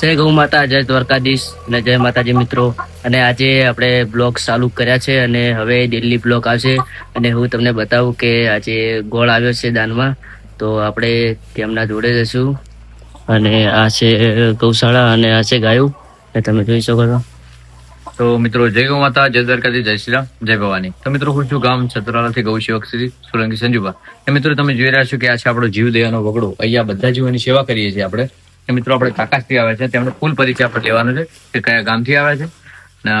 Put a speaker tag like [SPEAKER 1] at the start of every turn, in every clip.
[SPEAKER 1] જય ગૌ માતા, જય દ્વારકાધીશ અને જય માતાજી મિત્રો. અને આજે આપણે બ્લોગ ચાલુ કર્યા છે અને હવે દિલ્હી બ્લોગ આવશે. અને હું તમને બતાવું કે આજે ગોળ આવ્યો છે દાનમાં. તો આપણે તેમના જોડે જશું અને આ છે ગૌશાળા અને આ છે ગાયું. અને તમે જોઈ શકો છો.
[SPEAKER 2] તો મિત્રો, જય ગૌ માતા, જય દ્વારકાથી જય શ્રી રામ, જય ભવાની. તો મિત્રો, હું છું ગામ છત્રાલાથી ગૌ સેવક શ્રી સોલંકી સંજુભા. એ મિત્રો, તમે જોઈ રહ્યા છો કે આ છે આપણો જીવ દયાનો વગડો. અહીંયા બધા જીવોની સેવા કરીએ છીએ આપણે. એ મિત્રો આપણે કાકાશ્રી આવે છે તેમણે ફૂલ પરિચય આપણે લેવાનો છે કે કયા ગામથી આવે છે ને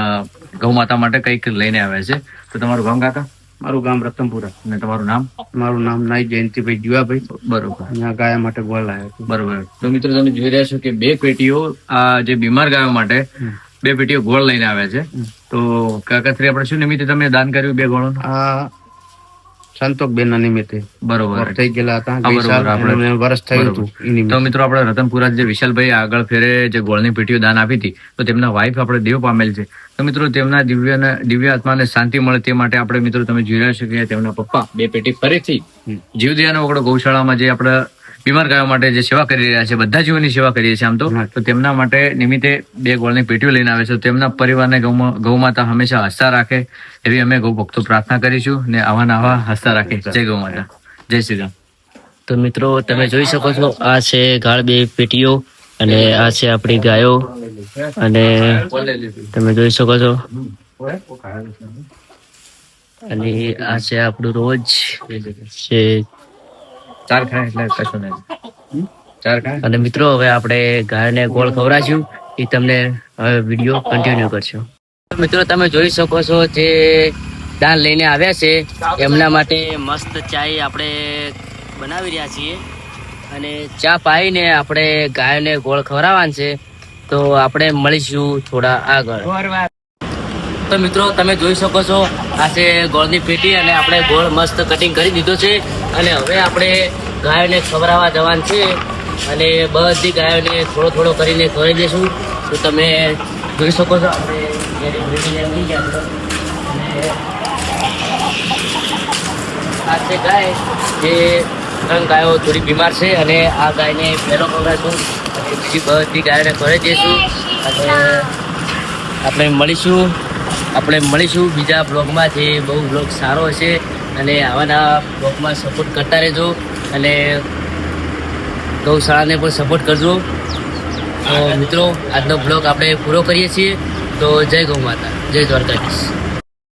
[SPEAKER 2] ગૌ માતા માટે કંઈક લઈને આવે છે. તો તમારું ગામ કાકા?
[SPEAKER 3] મારું ગામ રતનપુરા.
[SPEAKER 2] અને તમારું નામ?
[SPEAKER 3] મારું નામ નાઈ જયંતિભાઈ જીવાભાઈ.
[SPEAKER 2] બરોબર.
[SPEAKER 3] અહીંયા ગાયા માટે ગોળ આવ્યો
[SPEAKER 2] બરોબર. તો મિત્રો તમે જોઈ રહ્યા છો કે બે પેટીઓ આ જે બીમાર ગાયો માટે બે પેટીઓ ગોળ લઈને આવ્યા છે. તો કાકાશ્રી આપણે શું નિમિત્તે તમે દાન કર્યું બે ગોળો
[SPEAKER 3] આ ના નિમિત્તે.
[SPEAKER 2] બરોબર.
[SPEAKER 3] થઈ ગયેલા હતા.
[SPEAKER 2] હા,
[SPEAKER 3] ગઈ
[SPEAKER 2] બરોબર,
[SPEAKER 3] સાલ
[SPEAKER 2] આપણે-
[SPEAKER 3] એમને વરસ થયું હતું
[SPEAKER 2] તો મિત્રો આપણે રતનપુરા જે વિશાલભાઈ આગળ ફેરે જે ગોળની પેટીઓ દાન આપી હતી તો તેમના વાઈફ આપણે દેવ પામેલ છે. તો મિત્રો તેમના દિવ્ય દિવ્ય આત્માને શાંતિ મળે તે માટે આપણે મિત્રો તમે જોઈ રહ્યા છો કે તેમના પપ્પા બે પેટી ફરીથી જીવદયાનો વગડો ગૌશાળામાં જે આપણે બીમાર ગાયો માટે જે સેવા કરી રહ્યા છે બધા જીવોની સેવા કરીએ છીએ આમ તો તો તેમના માટે નિમિત્તે બે ગોળની પેટીઓ લઈને આવે છે. તેમના પરિવારને ગૌ માતા હંમેશા હસતા રાખે એવી અમે ગૌ ભક્તો પ્રાર્થના કરીશું ને આવા આવા હસતા રાખે. જય ગૌ માતા. જય શ્રી રામ.
[SPEAKER 1] તો મિત્રો તમે જોઈ શકો છો આ છે ગાળ બે પેટીઓ અને આ છે આપણી ગાયો. અને તમે જોઈ શકો છો. અને આ છે આપણું રોજ છે
[SPEAKER 2] ચાર ખાય એટલે કશું નહીં. ચાર ખાય?
[SPEAKER 1] અને મિત્રો, હવે આપણે ગાયને ગોળ ખવડાવશું. એ તમને હવે વીડિયો કન્ટિન્યુ કરશું. મિત્રો, તમે જોઈ શકો છો જે દાન લઈને આવ્યા છે. એમના માટે મસ્ત ચાય આપણે બનાવી રહ્યા છીએ. અને ચા પાઈને આપણે ગાયને ગોળ ખવડાવવાનું છે. તો આપણે મળીશું થોડા આગળ. તો મિત્રો, તમે જોઈ શકો છો, આ છે ગોળની પેટી અને આપણે ગોળ મસ્ત કટિંગ કરી દીધો છે. અને હવે આપણે ગાયોને ખવડાવવા જવાનું છે અને બધી ગાયોને થોડો થોડો કરીને ખવડાવી દઈશું. તો તમે જોઈ શકો છો? આ છે ગાય જે ત્રણ ગાયો થોડી બીમાર છે અને આ ગાયને પહેલો ખવડાવીશું. અને બીજી બધી ગાયોને ખવડાવી દઈશું. અને આપણે મળીશું. આપણે મળીશું બીજા બ્લોગમાં જે બહુ બ્લોગ સારો હશે. અને આવાના બ્લોગમાં સપોર્ટ કરતા રહેજો અને ગૌશાળાને પણ સપોર્ટ કરજો. તો મિત્રો, આજનો બ્લોગ આપણે પૂરો કરીએ છીએ. તો જય ગૌ માતા, જય દ્વારકાધીશ.